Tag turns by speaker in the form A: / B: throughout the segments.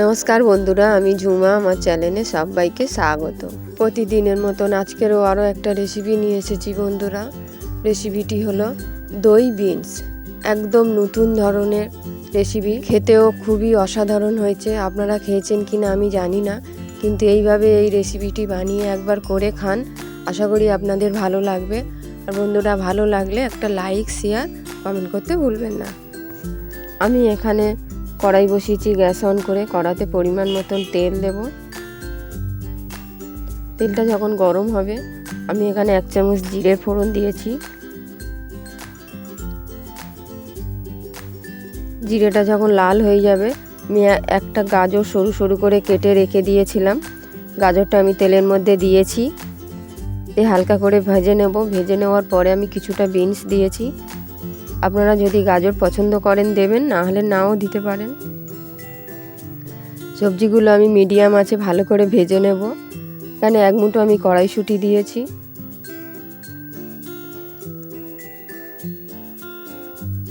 A: নমস্কার বন্ধুরা, আমি ঝুমা, আমার চ্যানেলে সবাইকে স্বাগত। প্রতিদিনের মতন আজকেরও আরও একটা রেসিপি নিয়ে এসেছি বন্ধুরা। রেসিপিটি হলো দই বিনস একদম নতুন ধরনের রেসিপি খেতেও খুবই অসাধারণ হয়েছে। আপনারা খেয়েছেন কি না আমি জানি না, কিন্তু এইভাবে এই রেসিপিটি বানিয়ে একবার করে খান। আশা করি আপনাদের ভালো লাগবে। আর বন্ধুরা, ভালো লাগলে একটা লাইক শেয়ার কমেন্ট করতে ভুলবেন না। আমি এখানে কড়াই বসিয়েছি, গ্যাস অন করে কড়াতে পরিমাণ মতন তেল দেব। তেলটা যখন গরম হবে, আমি এখানে এক চামচ জিরে ফোড়ন দিয়েছি। জিরেটা যখন লাল হয়ে যাবে, আমি একটা গাজর সরু সরু করে কেটে রেখে দিয়েছিলাম। গাজরটা আমি তেলের মধ্যে দিয়েছি। দিয়ে হালকা করে ভেজে নেব। ভেজে নেওয়ার পরে আমি কিছুটা বিনস দিয়েছি। আপনারা যদি গাজর পছন্দ করেন দেবেন, না হলে নাও দিতে পারেন। সবজিগুলো আমি মিডিয়াম আছে, ভালো করে ভেজে নেব। এখানে এক মুঠো আমি কড়াইশুঁটি দিয়েছি।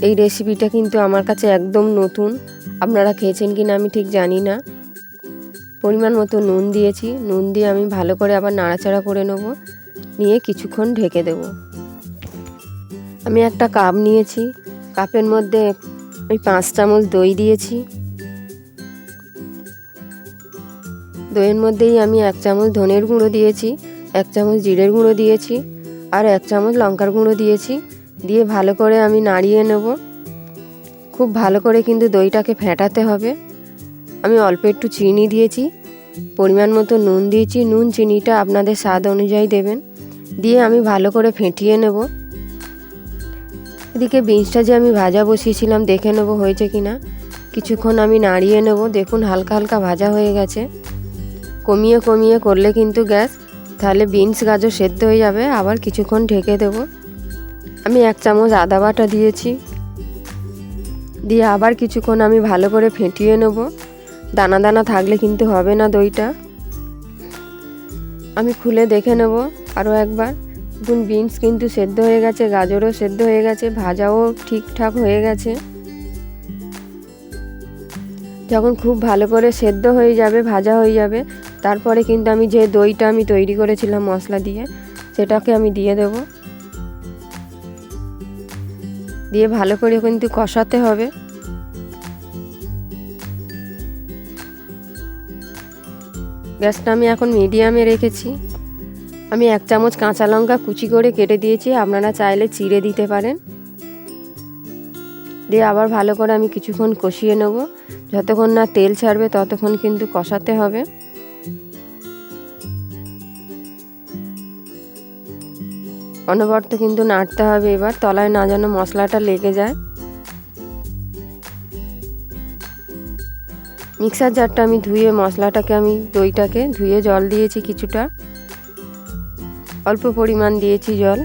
A: এই রেসিপিটা কিন্তু আমার কাছে একদম নতুন। আপনারা খেয়েছেন কি না আমি ঠিক জানি না। পরিমাণ মতো নুন দিয়েছি। নুন দিয়ে আমি ভালো করে আবার নাড়াচাড়া করে নেব। নিয়ে কিছুক্ষণ ঢেকে দেবো। আমি একটা কাপ নিয়েছি। কাপের মধ্যে ওই পাঁচ চামচ দই দিয়েছি। দইয়ের মধ্যেই আমি এক চামচ ধনের গুঁড়ো দিয়েছি, এক চামচ জিরের গুঁড়ো দিয়েছি আর এক চামচ লঙ্কার গুঁড়ো দিয়েছি। দিয়ে ভালো করে আমি নাড়িয়ে নেব। খুব ভালো করে কিন্তু দইটাকে ফেটাতে হবে। আমি অল্প একটু চিনি দিয়েছি, পরিমাণ মতো নুন দিয়েছি। নুন, চিনিটা আপনাদের স্বাদ অনুযায়ী দেবেন। দিয়ে আমি ভালো করে ফেটিয়ে নেব। এদিকে বিনসটা যে আমি ভাজা বসিয়েছিলাম, দেখে নেব হয়েছে কি না কিছুক্ষণ আমি নাড়িয়ে নেব, দেখুন হালকা হালকা ভাজা হয়ে গেছে। কমিয়ে কমিয়ে করলে কিন্তু গ্যাস, তাহলে বিনস গাজর সেদ্ধ হয়ে যাবে, আবার কিছুক্ষণ ঢেকে দেব। আমি এক চামচ আদা বাটা দিয়েছি। দিয়ে আবার কিছুক্ষণ আমি ভালো করে ফেটিয়ে নেব। দানা দানা থাকলে কিন্তু হবে না দইটা। আমি খুলে দেখে নেব আরও একবার। দেখুন বিনস কিন্তু সেদ্ধ হয়ে গেছে, গাজরও সেদ্ধ হয়ে গেছে, ভাজাও ঠিকঠাক হয়ে গেছে। যখন খুব ভালো করে সেদ্ধ হয়ে যাবে, ভাজা হয়ে যাবে, তারপরে কিন্তু আমি যে দইটা আমি তৈরি করেছিলাম মশলা দিয়ে, সেটাকে আমি দিয়ে দেব। দিয়ে ভালো করে কিন্তু কষাতে হবে। গ্যাসটা আমি এখন মিডিয়ামে রেখেছি। আমি এক চামচ কাঁচা লঙ্কা কুচি করে কেটে দিয়েছি, আপনারা চাইলে চিড়ে দিতে পারেন। দিয়ে আবার ভালো করে আমি কিছুক্ষণ কষিয়ে নেব। যতক্ষণ না তেল ছাড়বে, ততক্ষণ কিন্তু কষাতে হবে। অনবর্ত কিন্তু নাড়তে হবে এবার, তলায় না যেন মশলাটা লেগে যায়। মিক্সার জারটা আমি ধুয়ে মশলাটাকে আমি দইটাকে ধুয়ে জল দিয়েছি কিছুটা। অল্প পরিমাণ দিয়েছি জল।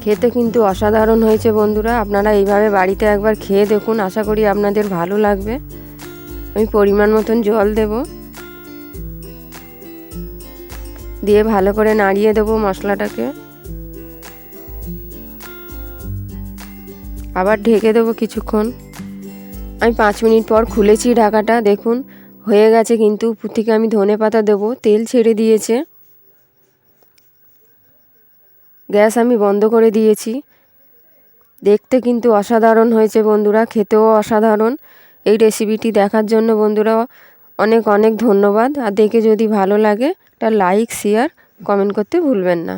A: খেতে কিন্তু অসাধারণ হয়েছে বন্ধুরা, আপনারা এইভাবে বাড়িতে একবার খেয়ে দেখুন, আশা করি আপনাদের ভালো লাগবে। আমি পরিমাণ মতন জল দেব। দিয়ে ভালো করে নাড়িয়ে দেবো মশলাটাকে। আবার ঢেকে দেবো কিছুক্ষণ। আমি পাঁচ মিনিট পর খুলেছি ঢাকাটা, দেখুন। হয়ে গেছে কিন্তু উপর থেকে আমি ধনে পাতা দেবো, তেল ছেড়ে দিয়েছে। গ্যাস আমি বন্ধ করে দিয়েছি। দেখতে কিন্তু অসাধারণ হয়েছে বন্ধুরা, খেতেও অসাধারণ। এই রেসিপিটি দেখার জন্য বন্ধুরা অনেক অনেক ধন্যবাদ। আর দেখে যদি ভালো লাগে, একটা লাইক শেয়ার কমেন্ট করতে ভুলবেন না।